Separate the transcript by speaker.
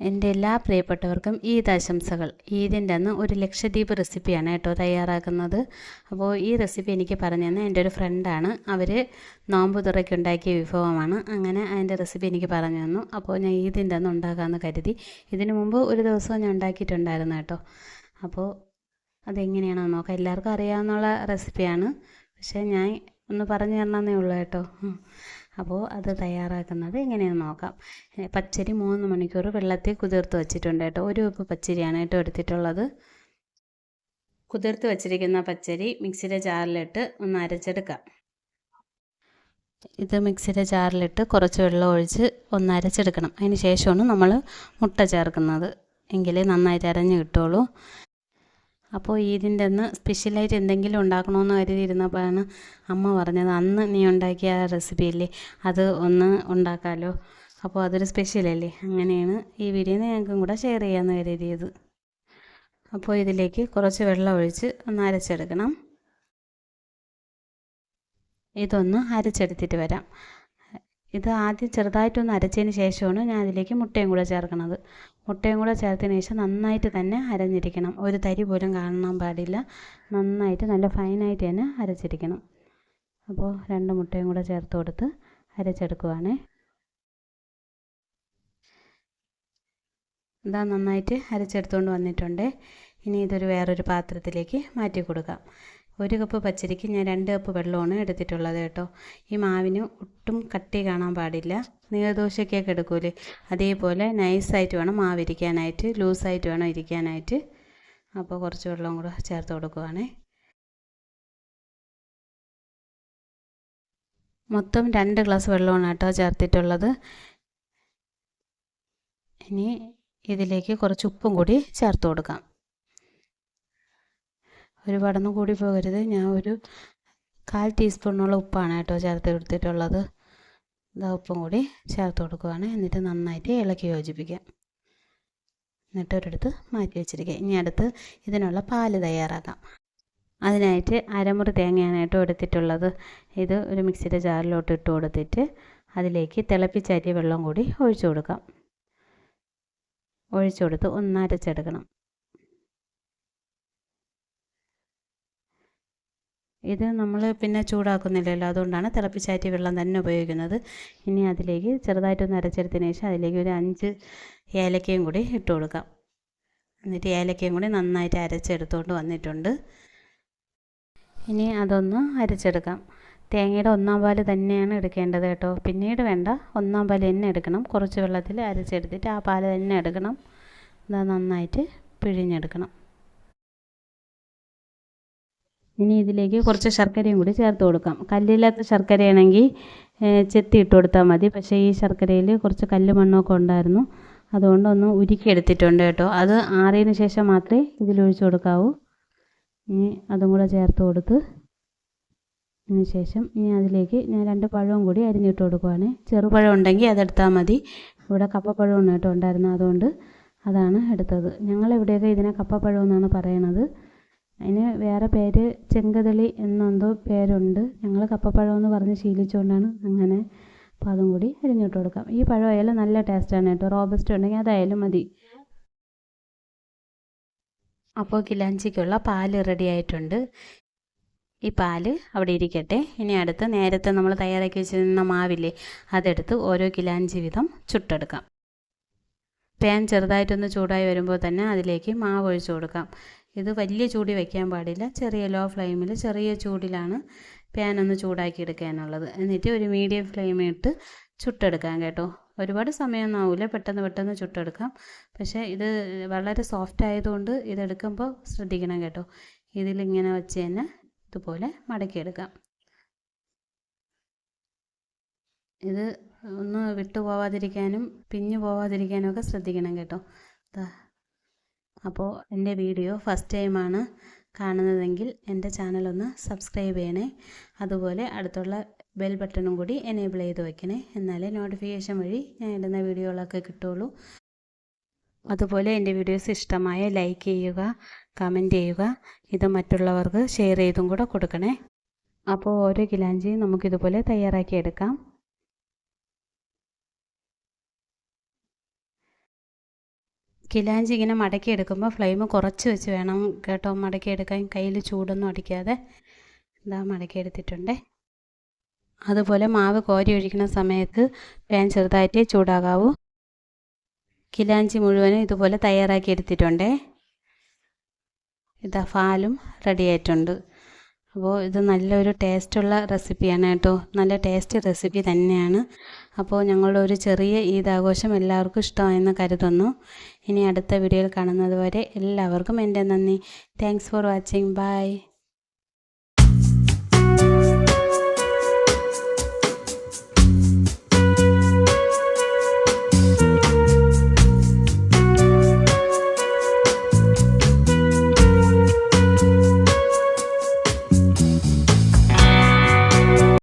Speaker 1: എന്റെ എല്ലാ പ്രിയപ്പെട്ടവർക്കും ഈദ് ആശംസകൾ. ഈദിന്റെ അന്ന് ഒരു ലക്ഷദ്വീപ് റെസിപ്പിയാണ് കേട്ടോ തയ്യാറാക്കുന്നത്. അപ്പോൾ ഈ റെസിപ്പി എനിക്ക് പറഞ്ഞു തന്നെ എന്റെ ഒരു ഫ്രണ്ടാണ് അവർ നോമ്പ് തുറയ്ക്ക് ഉണ്ടാക്കിയ വിഭവമാണ്. അങ്ങനെ അതിന്റെ റെസിപ്പി എനിക്ക് പറഞ്ഞു തന്നു. അപ്പോൾ ഞാൻ ഈദിന്റെ അന്ന് ഉണ്ടാക്കാമെന്ന് കരുതി. ഇതിനു മുമ്പ് ഒരു ദിവസം ഞാൻ ഉണ്ടാക്കിയിട്ടുണ്ടായിരുന്നു കേട്ടോ. അപ്പോൾ അതെങ്ങനെയാണെന്ന് നോക്കാം. എല്ലാവർക്കും അറിയാവുന്ന റെസിപ്പിയാണ്. പക്ഷേ ഞാൻ ഒന്ന് പറഞ്ഞു തരണമെന്നേ ഉള്ളൂ കേട്ടോ. അപ്പോൾ അത് തയ്യാറാക്കുന്നത് എങ്ങനെയാണെന്ന് നോക്കാം. പച്ചരി മൂന്ന് മണിക്കൂർ വെള്ളത്തിൽ കുതിർത്ത് വെച്ചിട്ടുണ്ട് കേട്ടോ. ഒരു ഉപ്പ് പച്ചരിയാണ് കേട്ടോ എടുത്തിട്ടുള്ളത്. കുതിർത്ത് വെച്ചിരിക്കുന്ന പച്ചരി മിക്സിയുടെ ജാറിലിട്ട് ഒന്ന് അരച്ചെടുക്കാം. ഇത് മിക്സിയുടെ ജാറിലിട്ട് കുറച്ച് വെള്ളം ഒഴിച്ച് ഒന്ന് അരച്ചെടുക്കണം. അതിന് ശേഷമാണ് നമ്മൾ മുട്ട ചേർക്കുന്നത്. എങ്കിലേ നന്നായിട്ട് അരഞ്ഞ് കിട്ടുള്ളൂ അപ്പോൾ ഈദിന്റെ അന്ന് സ്പെഷ്യലായിട്ട് എന്തെങ്കിലും ഉണ്ടാക്കണമെന്ന് കരുതിയിരുന്നപ്പോഴാണ് അമ്മ പറഞ്ഞത് അന്ന് നീ ഉണ്ടാക്കിയ ആ റെസിപ്പി ഇല്ലേ അത് ഒന്ന് ഉണ്ടാക്കാമല്ലോ അപ്പോൾ അതൊരു സ്പെഷ്യലല്ലേ അങ്ങനെയാണ് ഈ വീഡിയോ ഞങ്ങൾക്കും കൂടെ ഷെയർ ചെയ്യാമെന്ന് കരുതിയത്. അപ്പോൾ ഇതിലേക്ക് കുറച്ച് വെള്ളം ഒഴിച്ച് ഒന്ന് അരച്ചെടുക്കണം. ഇതൊന്ന് അരച്ചെടുത്തിട്ട് വരാം. ഇത് ആദ്യം ചെറുതായിട്ടൊന്ന് അരച്ചതിന് ശേഷമാണ് ഞാൻ അതിലേക്ക് മുട്ടയും കൂടെ ചേർക്കുന്നത്. മുട്ടയും കൂടെ ചേർത്തതിന് ശേഷം നന്നായിട്ട് തന്നെ അരഞ്ഞിരിക്കണം. ഒരു തരി പോലും കാണാൻ പാടില്ല. നന്നായിട്ട് നല്ല ഫൈനായിട്ട് തന്നെ അരച്ചിരിക്കണം. അപ്പോൾ രണ്ട് മുട്ടയും കൂടെ ചേർത്ത് കൊടുത്ത് അരച്ചെടുക്കുവാണേ. ഇതാ നന്നായിട്ട് അരച്ചെടുത്തുകൊണ്ട് വന്നിട്ടുണ്ട്. ഇനി ഇതൊരു വേറൊരു പാത്രത്തിലേക്ക് മാറ്റി കൊടുക്കാം. ഒരു കപ്പ് പച്ചരിക്ക് ഞാൻ രണ്ട് കപ്പ് വെള്ളമാണ് എടുത്തിട്ടുള്ളത് കേട്ടോ. ഈ മാവിന് ഒട്ടും കട്ടി കാണാൻ പാടില്ല. നീർദോശയ്ക്കൊക്കെ എടുക്കൂലേ? അതേപോലെ നൈസായിട്ട് വേണം മാവ് ഇരിക്കാനായിട്ട് ലൂസായിട്ട് വേണം ഇരിക്കാനായിട്ട്. അപ്പോൾ കുറച്ച് വെള്ളം കൂടെ ചേർത്ത് കൊടുക്കുവാണേ. മൊത്തം രണ്ട് ഗ്ലാസ് വെള്ളമാണ് കേട്ടോ ചേർത്തിട്ടുള്ളത്. ഇനി ഇതിലേക്ക് കുറച്ച് ഉപ്പും കൂടി ചേർത്ത് കൊടുക്കാം. ഒരുപാടൊന്നും കൂടി പോകരുത്. ഞാൻ ഒരു കാൽ ടീസ്പൂണോളം ഉപ്പാണ് കേട്ടോ ചേർത്ത് കൊടുത്തിട്ടുള്ളത്. ഇതാ ഉപ്പും കൂടി ചേർത്ത് കൊടുക്കുവാണ്. എന്നിട്ട് നന്നായിട്ട് ഇളക്കി യോജിപ്പിക്കാം. എന്നിട്ട് ഒരിടത്ത് മാറ്റി വെച്ചിരിക്കുക ഇനി അടുത്ത് ഇതിനുള്ള പാൽ തയ്യാറാക്കാം. അതിനായിട്ട് അരമുറി തേങ്ങയാണ് കേട്ടോ എടുത്തിട്ടുള്ളത്. ഇത് ഒരു മിക്സിയുടെ ജാറിലോട്ട് ഇട്ട് കൊടുത്തിട്ട് അതിലേക്ക് തിളപ്പിച്ചരി വെള്ളം കൂടി ഒഴിച്ചു കൊടുക്കാം. ഒഴിച്ചു കൊടുത്ത് ഒന്ന് ഇത് നമ്മൾ പിന്നെ ചൂടാക്കുന്നില്ലല്ലോ അതുകൊണ്ടാണ് തിളപ്പിച്ചാറ്റി വെള്ളം തന്നെ ഉപയോഗിക്കുന്നത്. ഇനി അതിലേക്ക് ചെറുതായിട്ടൊന്ന് അരച്ചെടുത്തതിന് ശേഷം അതിലേക്ക് ഒരു അഞ്ച് ഏലക്കയും കൂടി ഇട്ട് കൊടുക്കാം. എന്നിട്ട് ഏലക്കയും കൂടി നന്നായിട്ട് അരച്ചെടുത്തുകൊണ്ട് വന്നിട്ടുണ്ട്. ഇനി അതൊന്ന് അരച്ചെടുക്കാം. തേങ്ങയുടെ ഒന്നാം പാൽ തന്നെയാണ് എടുക്കേണ്ടത് കേട്ടോ. പിന്നീട് വേണ്ട ഒന്നാം പാൽ തന്നെ എടുക്കണം. കുറച്ച് വെള്ളത്തിൽ അരച്ചെടുത്തിട്ട് ആ പാൽ തന്നെ എടുക്കണം. അത് നന്നായിട്ട് പിഴിഞ്ഞെടുക്കണം. ഇനി ഇതിലേക്ക് കുറച്ച് ശർക്കരയും കൂടി ചേർത്ത് കൊടുക്കാം. കല്ലില്ലാത്ത ശർക്കരയാണെങ്കിൽ ചെത്തി ഇട്ട് കൊടുത്താൽ മതി. പക്ഷേ ഈ ശർക്കരയിൽ കുറച്ച് കല്ല് മണ്ണൊക്കെ ഉണ്ടായിരുന്നു. അതുകൊണ്ട് ഒന്ന് ഉരുക്കി എടുത്തിട്ടുണ്ട് കേട്ടോ. അത് ആറിയതിന് ശേഷം മാത്രമേ ഇതിലൊഴിച്ച് കൊടുക്കാവൂ. ഇനി അതും കൂടെ ചേർത്ത് കൊടുത്ത് ശേഷം ഇനി അതിലേക്ക് ഞാൻ രണ്ട് പഴവും കൂടി അരിഞ്ഞിട്ട് കൊടുക്കുവാണ്. ചെറുപഴം ഉണ്ടെങ്കിൽ അതെടുത്താൽ മതി. ഇവിടെ കപ്പപ്പഴമാണ് കേട്ടോ ഉണ്ടായിരുന്നത്. അതുകൊണ്ട് അതാണ് എടുത്തത്. ഞങ്ങളിവിടെയൊക്കെ ഇതിനെ കപ്പപ്പഴം എന്നാണ് പറയണത്? അതിന് വേറെ പേര് ചെങ്കതളി എന്നെന്തോ പേരുണ്ട്. ഞങ്ങൾ കപ്പപ്പഴം എന്ന് പറഞ്ഞ് ശീലിച്ചുകൊണ്ടാണ് അങ്ങനെ അപ്പോൾ അതും കൂടി അരിഞ്ഞിട്ട് കൊടുക്കാം. ഈ പഴം ആയാലും നല്ല ടേസ്റ്റാണ് കേട്ടോ. റോബസ്റ്റ് ഉണ്ടെങ്കിൽ അതായാലും മതി. അപ്പോൾ കിലാഞ്ചിക്കുള്ള പാൽ റെഡി ആയിട്ടുണ്ട്. ഈ പാൽ അവിടെ ഇരിക്കട്ടെ. ഇനി അടുത്ത് നേരത്തെ നമ്മൾ തയ്യാറാക്കി വെച്ചിരുന്ന മാവില്ലേ അതെടുത്ത് ഓരോ കിലാഞ്ചി വീതം ചുട്ടെടുക്കാം. പാൻ ചെറുതായിട്ടൊന്ന് ചൂടായി വരുമ്പോൾ തന്നെ അതിലേക്ക് മാവ് ഒഴിച്ചു കൊടുക്കാം. ഇത് വലിയ ചൂടി വയ്ക്കാൻ പാടില്ല. ചെറിയ ലോ ഫ്ലെയിമിൽ ചെറിയ ചൂടിലാണ് പാൻ ഒന്ന് ചൂടാക്കി എടുക്കാനുള്ളത്. എന്നിട്ട് ഒരു മീഡിയം ഫ്ലെയിമിട്ട് ചുട്ടെടുക്കാം കേട്ടോ. ഒരുപാട് സമയമൊന്നും ആവില്ല പെട്ടെന്ന് പെട്ടെന്ന് ചുട്ടെടുക്കാം. പക്ഷേ ഇത് വളരെ സോഫ്റ്റ് ആയതുകൊണ്ട് ഇതെടുക്കുമ്പോൾ ശ്രദ്ധിക്കണം കേട്ടോ. ഇതിലിങ്ങനെ വെച്ച് തന്നെ ഇതുപോലെ മടക്കിയെടുക്കാം. ഇത് ഒന്ന് വിട്ടുപോവാതിരിക്കാനും പിഞ്ഞു പോവാതിരിക്കാനും ഒക്കെ ശ്രദ്ധിക്കണം കേട്ടോ. അപ്പോൾ എന്റെ വീഡിയോ ഫസ്റ്റ് ടൈമാണ് കാണുന്നതെങ്കിൽ എന്റെ ചാനലൊന്ന് സബ്സ്ക്രൈബ് ചെയ്യണേ. അതുപോലെ അടുത്തുള്ള ബെൽ ബട്ടണും കൂടി എനേബിൾ ചെയ്ത് വെക്കണേ. എന്നാലേ നോട്ടിഫിക്കേഷൻ വഴി ഞാൻ ഇടുന്ന വീഡിയോകളൊക്കെ കിട്ടുള്ളൂ. അതുപോലെ എന്റെ വീഡിയോസ് ഇഷ്ടമായ ലൈക്ക് ചെയ്യുക കമന്റ് ചെയ്യുക ഇത് മറ്റുള്ളവർക്ക് ഷെയർ ചെയ്തും കൂടെ കൊടുക്കണേ. അപ്പോൾ ഓരോ കിലാഞ്ചിയും നമുക്കിതുപോലെ തയ്യാറാക്കി കിലാഞ്ചി ഇങ്ങനെ മടക്കി എടുക്കുമ്പോൾ ഫ്ലെയിം കുറച്ച് വെച്ച് വേണം കേട്ടോ. മടക്കി എടുക്കാൻ കയ്യിൽ ചൂടൊന്നും അടിക്കാതെ ഇതാ മടക്കി എടുത്തിട്ടുണ്ട്. അതുപോലെ മാവ് കോരി ഒഴിക്കുന്ന സമയത്ത് പാൻ ചെറുതായിട്ട് ചൂടാകാവൂ. കിലാഞ്ചി മുഴുവനും ഇതുപോലെ തയ്യാറാക്കി എടുത്തിട്ടുണ്ടേ. ഇതാ ഫാലും റെഡി ആയിട്ടുണ്ട്. അപ്പോൾ ഇത് നല്ലൊരു ടേസ്റ്റുള്ള റെസിപ്പിയാണ് കേട്ടോ. നല്ല ടേസ്റ്റ് റെസിപ്പി തന്നെയാണ്. അപ്പോൾ ഞങ്ങളുടെ ഒരു ചെറിയ ഈദാഘോഷം എല്ലാവർക്കും ഇഷ്ടമായെന്ന് കരുതുന്നു. ഇനി അടുത്ത വീഡിയോയിൽ കാണുന്നതുവരെ എല്ലാവർക്കും എന്റെ നന്ദി. Thanks for watching bye